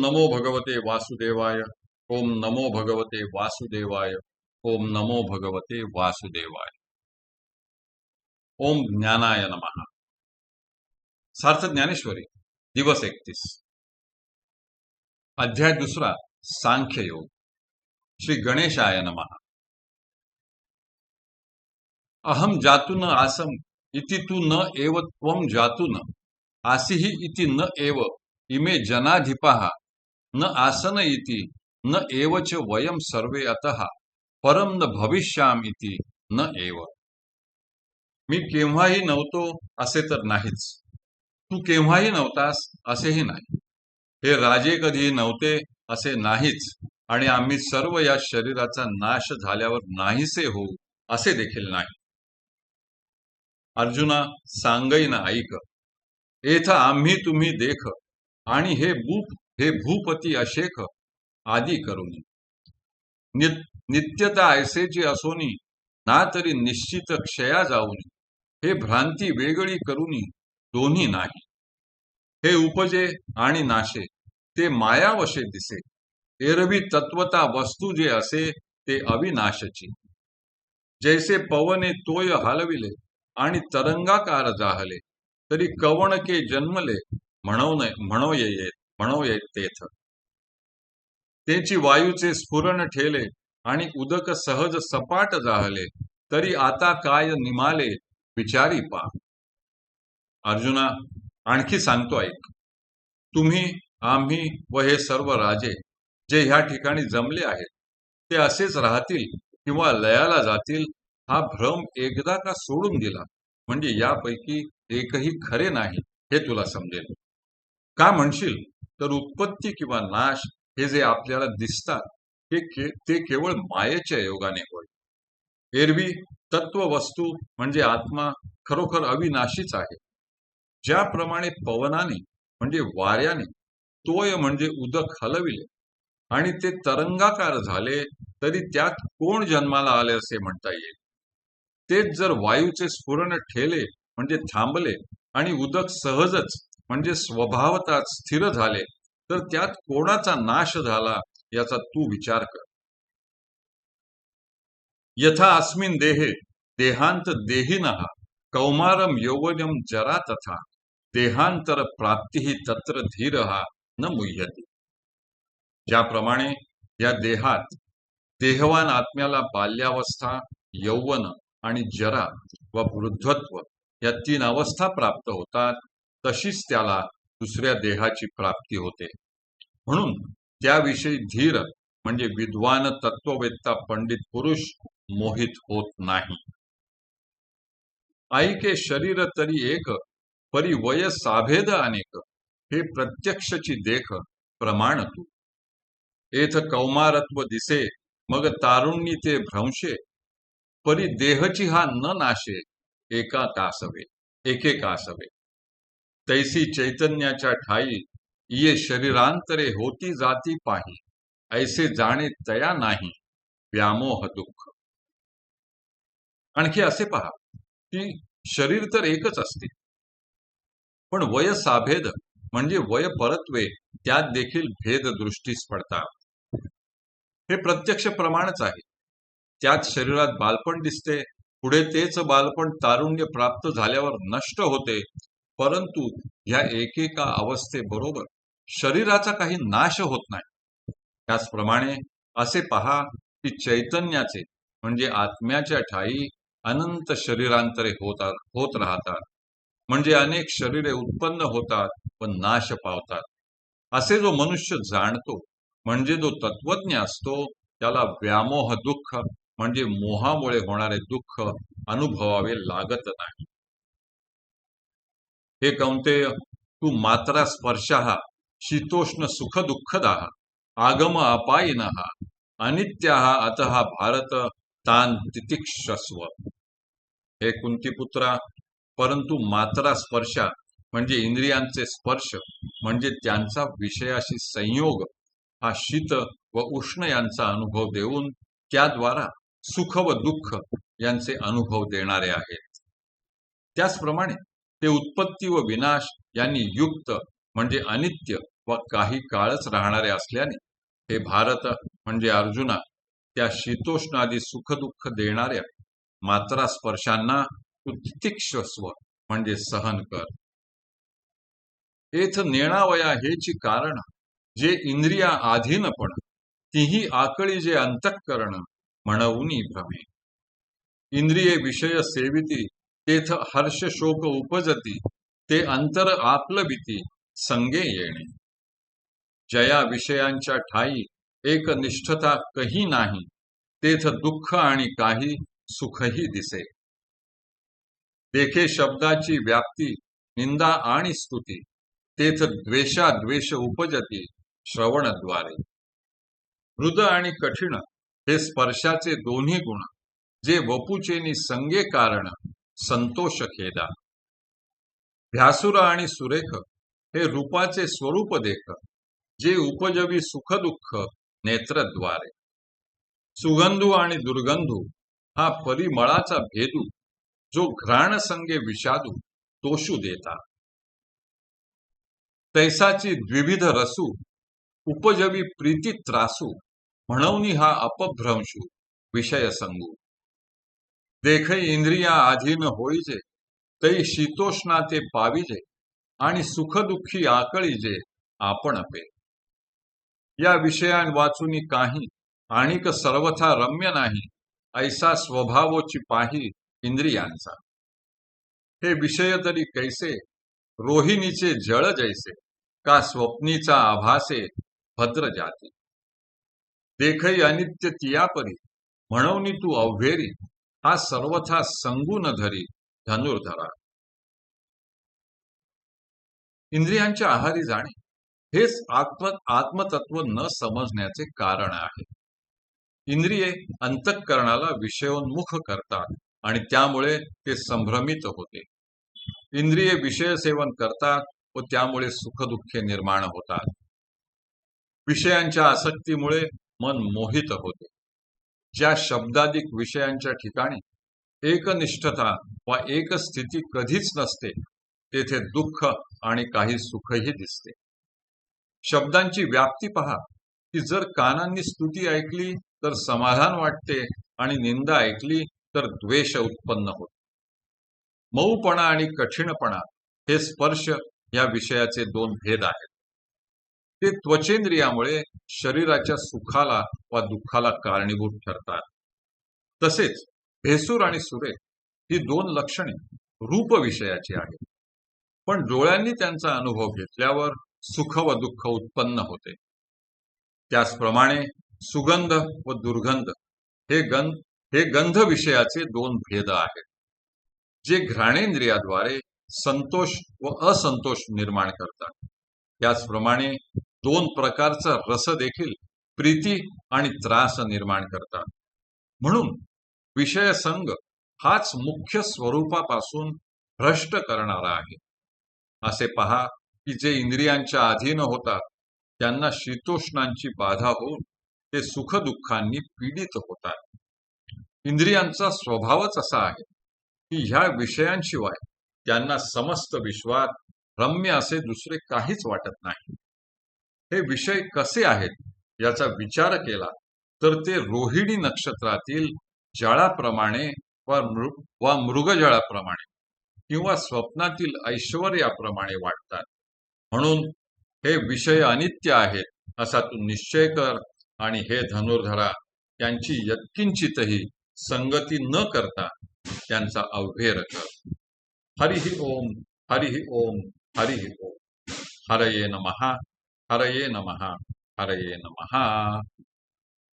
नमो भगवते वासुदेवाय। ओम नमो भगवते वासुदेवाय। ओम नमो भगवते वासुदेवाय। ओम ज्ञानाय नमः। सार्थ ज्ञानेश्वरी, दिवस एकतीस। अध्याय दुसरा, सांख्य योग। श्री गणेशाय नमः। अहम जातुन आसम, इति तु न एव त्वं जातुन। आसिहि इति न एव। इमे जनाधिपाः। न आसन इति न एवच वयम सर्वे अतः परम न भविष्याम इति न एव। मी केव्हाही नव्हतो असे तर नाहीच। तू केव्हाही नव्हतास असेही नाही। हे राजे कधीही नव्हते असे नाहीच। आणि आम्ही सर्व या शरीराचा नाश झाल्यावर नाहीसे होऊ असे देखील नाही। अर्जुना सांगई ना ऐक। एथ आम्ही तुम्ही देख। आणि हे भूप हे भूपती अशेख आदी करून नित्यता ऐसेची असोनी ना तरी निश्चित क्षया जाऊनी. हे भ्रांती वेगळी करुनी दोन्ही नाही. हे उपजे आणि नाशे ते मायावशे दिसे. एरवी तत्वता वस्तू जे असे ते अविनाशची. जैसे पवने तोय हलविले आणि तरंगाकार जाहले तरी कवणके जन्मले म्हणव म्हणो येत म्हणव तेथ तेची वायूचे स्फुरण ठेले आणि उदक सहज सपाट जाहले तरी आता काय निमाले विचारी पा. अर्जुना आणखी सांगतो ऐक. तुम्ही आम्ही व हे सर्व राजे जे ह्या ठिकाणी जमले आहेत ते असेच राहतील किंवा लयाला जातील हा भ्रम एकदा का सोडून दिला? म्हणजे यापैकी एकही खरे नाही हे तुला समजेल. का म्हणशील? तर उत्पत्ती किंवा नाश हे जे आपल्याला दिसतात हे के, ते केवळ मायेच्या योगाने होय. एरवी तत्व वस्तू म्हणजे आत्मा खरोखर अविनाशीच आहे. ज्याप्रमाणे पवनाने म्हणजे वाऱ्याने तोय म्हणजे उदक हलविले आणि ते तरंगाकार झाले तरी त्यात कोण जन्माला आले असे म्हणता येईल? तेच जर वायूचे स्फुरण ठेले म्हणजे थांबले आणि उदक सहजच म्हणजे स्वभावता स्थिर झाले तर त्यात कोणाचा नाश झाला याचा तू विचार कर. यथा अस्मिन देहे देहांत देहिन कौमारम यौवनम जरा तथा देहांतर प्राप्ती तत्र धीर हा न मुह्यती. ज्याप्रमाणे या देहात देहवान आत्म्याला बाल्यावस्था यौवन आणि जरा व वृद्धत्व या तीन अवस्था प्राप्त होतात तशीच त्याला दुसऱ्या देहाची प्राप्ती होते. म्हणून त्याविषयी धीर म्हणजे विद्वान तत्ववेत्ता पंडित पुरुष मोहित होत नाही. ऐके शरीर तरी एक परी वय साभेद अनेक हे प्रत्यक्षची देख प्रमाण तू एथ कौमारत्व दिसे मग तारुण्य ते भ्रंशे परी देहची हा न नाशे एका कासवे एके कासवे तैसी चैतन्याच्या ठाई ये शरीरांतरे होती जाती पाही ऐसे जाणे तया नाही व्यामोह दुःख. आणखी असे पहा की शरीर तर एकच असते. पण वय साभेद म्हणजे वय परत्वे त्यात देखील भेद दृष्टीस पडतात. हे प्रत्यक्ष प्रमाणच आहे. त्यात शरीरात बालपण दिसते पुढे तेच बालपण तारुण्य प्राप्त झाल्यावर नष्ट होते परंतु या एकेका अवस्थेबरोबर शरीराचा काही नाश होत नाही. त्याचप्रमाणे असे पहा की चैतन्याचे म्हणजे आत्म्याच्या ठाई अनंत शरीरांतरे होतात होत राहतात. म्हणजे अनेक शरीरे उत्पन्न होतात व नाश पावतात. असे जो मनुष्य जाणतो म्हणजे जो तत्वज्ञ असतो त्याला व्यामोह दुःख म्हणजे मोहामुळे होणारे दुःख अनुभवावे लागत नाही. हे कौंतेय तू मात्रा स्पर्शा शीतोष्ण सुख दुःखदा आगम अपायिन अनित्य अत भारत तान तितिक्षस्व। हे कुंतीपुत्रा परंतु मात्रा स्पर्शा म्हणजे इंद्रियांचे स्पर्श म्हणजे त्यांचा विषयाशी संयोग हा शीत व उष्ण यांचा अनुभव देऊन त्याद्वारा सुख व दुःख यांचे अनुभव देणारे आहेत. त्याचप्रमाणे ते उत्पत्ती व विनाश यांनी युक्त म्हणजे अनित्य व काही काळच राहणारे असल्याने हे भारत म्हणजे अर्जुना त्या शीतोष्णादी सुखदुःख देणाऱ्या मात्रा स्पर्शांना उत्तिक्षस्व म्हणजे सहन कर. एथ नेणावया हेची कारण जे इंद्रिया आधीनपण तीही आकळी जे अंतःकरण म्हणवून भ्रमे. इंद्रिये विषय सेविती तेथ हर्ष शोक उपजती ते अंतर आपलं भीती संगे येणे. जया विषयांच्या ठाई एक निष्ठता कही नाही तेथ दुःख आणि काही सुखही दिसे. देखे शब्दाची व्याप्ती निंदा आणि स्तुती तेथ द्वेषा द्वेष उपजती श्रवणद्वारे. हृद आणि कठीण हे स्पर्शाचे दोन्ही गुण जे वपुचेनी संगे कारण संतोष खेदा भ्यासुर आणि सुरेख हे रूपाचे स्वरूप देख जे उपजवी सुखदुःख नेत्रद्वारे. सुगंधू आणि दुर्गंधू हा परिमळाचा भेदू जो घ्राण संगे विषादू तोषू देता. तैसाची द्विविध रसू उपजवी प्रीती त्रासू म्हणून हा अपभ्रंशू विषय संगू देख इंद्रिया आधीन होईजे तै शीतोष्णा ते पाविजे आणि सुखदुःखी आकळीजे आपण अपे या विषयां वाचूनी काही आणिक सर्वथा रम्य नाही ऐसा स्वभावोची पाही इंद्रियांचा हे विषय तरी कैसे रोहिणीचे जळ जैसे का स्वप्नीचा आभासे भद्र जाती देखई अनित्य तियापरी म्हणून तू अवघेरी हा सर्वथा संगून धरी धनुर्धरा इंद्रियांच्या आहारी जाणे हेच आत्म आत्मतत्व न समजण्याचे कारण आहे. इंद्रिये अंतःकरणाला विषयोन्मुख करतात आणि त्यामुळे ते संभ्रमित होते. इंद्रिये विषय सेवन करतात व त्यामुळे सुखदुःखे निर्माण होतात. विषयांच्या आसक्तीमुळे मन मोहित होते. ज्या शब्दाधिक विषयांच्या ठिकाणी एकनिष्ठता वा एक स्थिती कधीच नसते तेथे दुःख आणि काही सुखही दिसते. शब्दांची व्याप्ती पहा की जर कानांनी स्तुती ऐकली तर समाधान वाटते आणि निंदा ऐकली तर द्वेष उत्पन्न होतो. मऊपणा आणि कठीणपणा हे स्पर्श या विषयाचे दोन भेद आहेत. ते त्वचेंद्रियामुळे शरीराच्या सुखाला वा दुःखाला कारणीभूत ठरतात. तसेच भेसूर आणि सुरेख ही दोन लक्षणे रूप विषयाची आहेत. पण डोळ्यांनी त्यांचा अनुभव घेतल्यावर सुख व दुःख उत्पन्न होते. त्याचप्रमाणे सुगंध व दुर्गंध हे गंध हे गंध विषयाचे दोन भेद आहेत जे घ्राणेंद्रियाद्वारे संतोष व असंतोष निर्माण करतात. त्याचप्रमाणे दोन प्रकारचा रस देखील प्रीती आणि त्रास निर्माण करतात. म्हणून विषय संघ हाच मुख्य स्वरूपापासून भ्रष्ट करणारा आहे. असे पहा की जे इंद्रियांच्या अधीन होतात त्यांना शीतोष्णांची बाधा होऊन ते सुखदुःखांनी पीडित होतात. इंद्रियांचा स्वभावच असा आहे की ह्या विषयांशिवाय त्यांना समस्त विश्वात रम्य असे दुसरे काहीच वाटत नाही. हे विषय कसे आहेत याचा विचार केला तर ते रोहिणी नक्षत्रातील जळाप्रमाणे वा मृ वा मृगजळाप्रमाणे किंवा स्वप्नातील ऐश्वर्याप्रमाणे वाटतात. म्हणून हे विषय अनित्य आहेत असा तू निश्चय कर आणि हे धनुर्धरा त्यांची यत्किंचितही संगती न करता त्यांचा अवघेर कर. हरिहि ओम हरिहि ओम हरिहि ओम. हरये नमहा हरये नमः हरये नमः